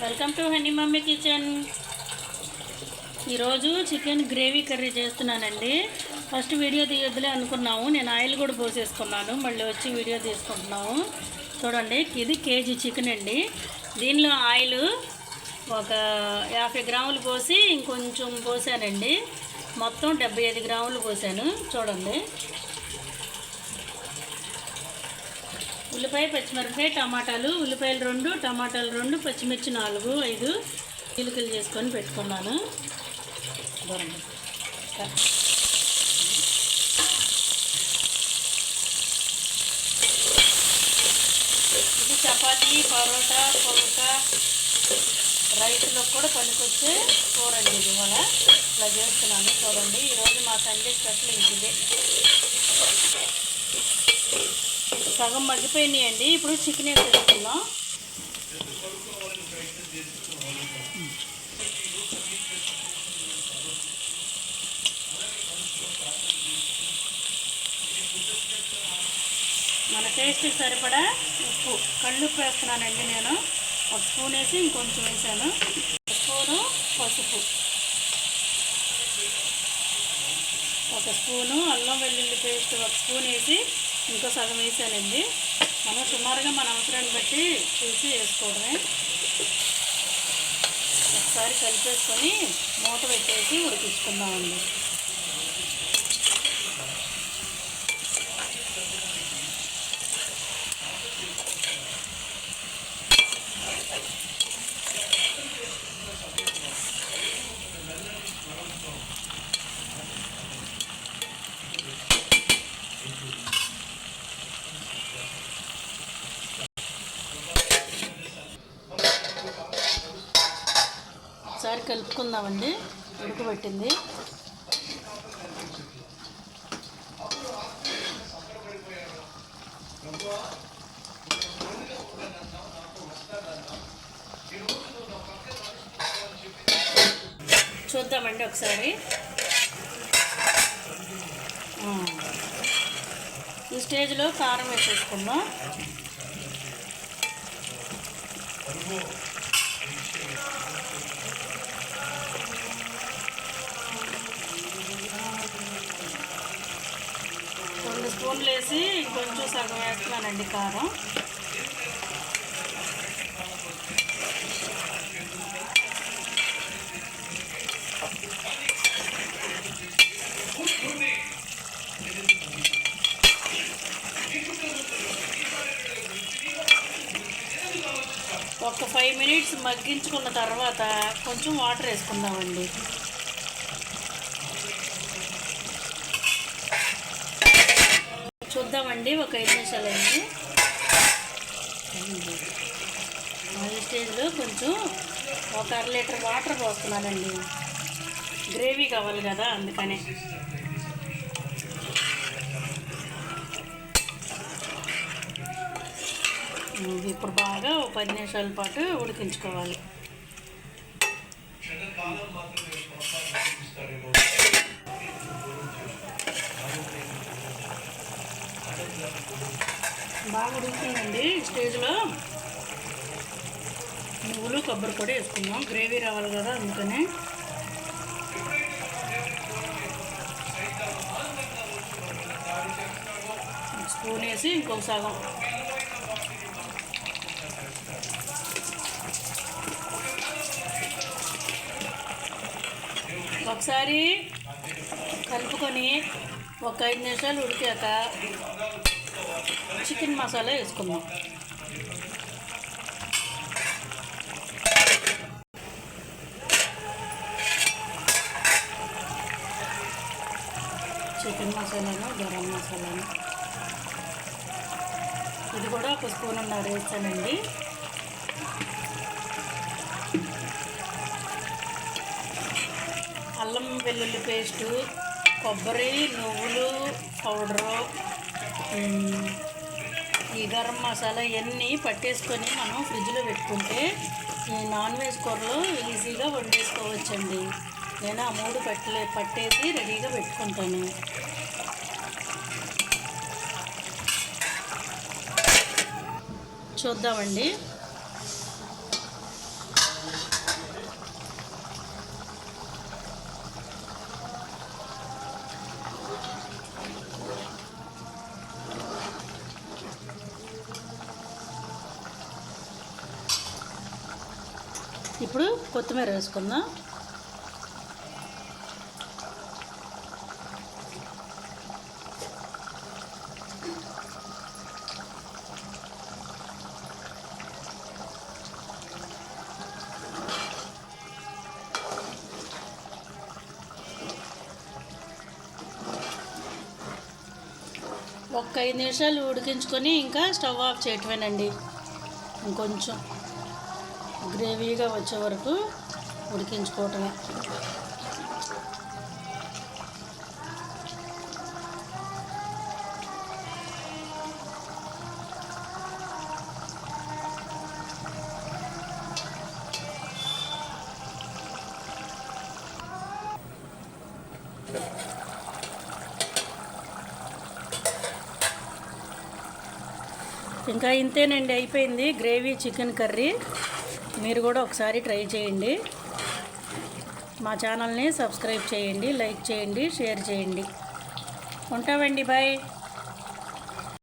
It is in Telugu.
Welcome to honey mummy kitchen. ఈరోజు చికెన్ గ్రేవీ కర్రీ చేస్తున్నానండి. ఫస్ట్ వీడియో తీయొద్దులే అనుకున్నాము. నేను ఆయిల్ కూడా పోసేసుకున్నాను. మళ్ళీ వచ్చి వీడియో తీసుకుంటున్నాము. చూడండి ఇది కేజీ చికెన్ అండి. దీనిలో ఆయిల్ ఒక యాభై గ్రాములు పోసి ఇంకొంచెం పోసానండి. మొత్తం డెబ్బై ఐదు గ్రాములు పోసాను. చూడండి. ఉల్లిపాయ పచ్చిమిరపకాయ టమాటాలు. ఉల్లిపాయలు రెండు టమాటాలు రెండు పచ్చిమిర్చి నాలుగు ఐదు చిలుకలు చేసుకొని పెట్టుకున్నాను. ఇది చపాతీ పరోటా పొలక రైతులకు కూడా పనికొచ్చే కూరండి ఇది ఇవాళ. ఇలా చేస్తున్నాను చూడండి. ఈరోజు మా సండే స్పెషల్ ఇంటిదే. సగం మగ్గిపోయినాయండి. ఇప్పుడు చికెన్ వేసేసుకుందాం. మన టేస్ట్కి సరిపడా ఉప్పు. కళ్ళుప్పు వేస్తున్నానండి నేను. ఒక స్పూన్ వేసి ఇంకొంచెం వేసాను. ఒక స్పూను పసుపు. ఒక స్పూను అల్లం వెల్లుల్లి పేస్ట్ ఒక స్పూన్ వేసి ఇంకో సగం వేసానండి. మనం సుమారుగా మన అవసరాన్ని బట్టి చూసి వేసుకోవడమే. ఒకసారి కలిపేసుకొని మూత పెట్టేసి ఉడికించుకుందామండి. ఒకసారి కలుపుకుందామండి. ఉడకబెట్టింది. చూద్దామండి ఒకసారి. ఈ స్టేజ్లో కారం వేసేసుకుందాం రెండు స్పూన్లు వేసి కొంచెం సగం వేస్తున్నానండి కారం. ఒక ఫైవ్ మినిట్స్ మగ్గించుకున్న తర్వాత కొంచెం వాటర్ వేసుకుందామండి చూద్దామండి ఒక ఐదు నిమిషాలు అయింది. ఈ స్టేజ్లో కొంచెం ఒక అర లీటర్ వాటర్ పోస్తున్నానండి. గ్రేవీ కావాలి కదా అందుకనే. ఇప్పుడు బాగా ఒక పది నిమిషాల పాటు ఉడికించుకోవాలి. బాగా ఉడుకుతుందండి ఈ స్టేజ్లో. నువ్వులు కొబ్బరి పొడి వేసుకుందాం. గ్రేవీ రావాలి కదా అందుకనే. స్పూన్ వేసి ఇంకొక సగం. ఒకసారి కలుపుకొని ఒక ఐదు నిమిషాలు ఉడికాక చికెన్ మసాలా వేసుకుందాం చికెన్ మసాలాను గరం మసాలాను ఇది కూడా ఒక స్పూన్ ఉన్నర వేస్తానండి అల్లం వెల్లుల్లి పేస్టు కొబ్బరి నువ్వులు పౌడరు ఈ గరం మసాలా ఇవన్నీ పట్టేసుకొని మనం ఫ్రిడ్జ్లో పెట్టుకుంటే ఈ నాన్ వెజ్ కూరలో ఈజీగా వండేసుకోవచ్చండి. నేను ఆ మూడు పట్టలే పట్టేసి రెడీగా పెట్టుకుంటాను. చూద్దామండి. ఇప్పుడు కొత్తిమీర వేసుకుందాం. ఒక్క ఐదు నిమిషాలు ఉడికించుకొని ఇంకా స్టవ్ ఆఫ్ చేయటమేనండి. ఇంకొంచెం. గ్రేవీగా వచ్చే వరకు ఉడికించుకోవటమే. ఇంకా ఇంతేనండి అయిపోయింది గ్రేవీ చికెన్ కర్రీ. మీరు కూడా ఒకసారి ట్రై చేయండి. మా ఛానల్ని సబ్స్క్రైబ్ చేయండి లైక్ చేయండి షేర్ చేయండి. ఉంటామండి బాయ్.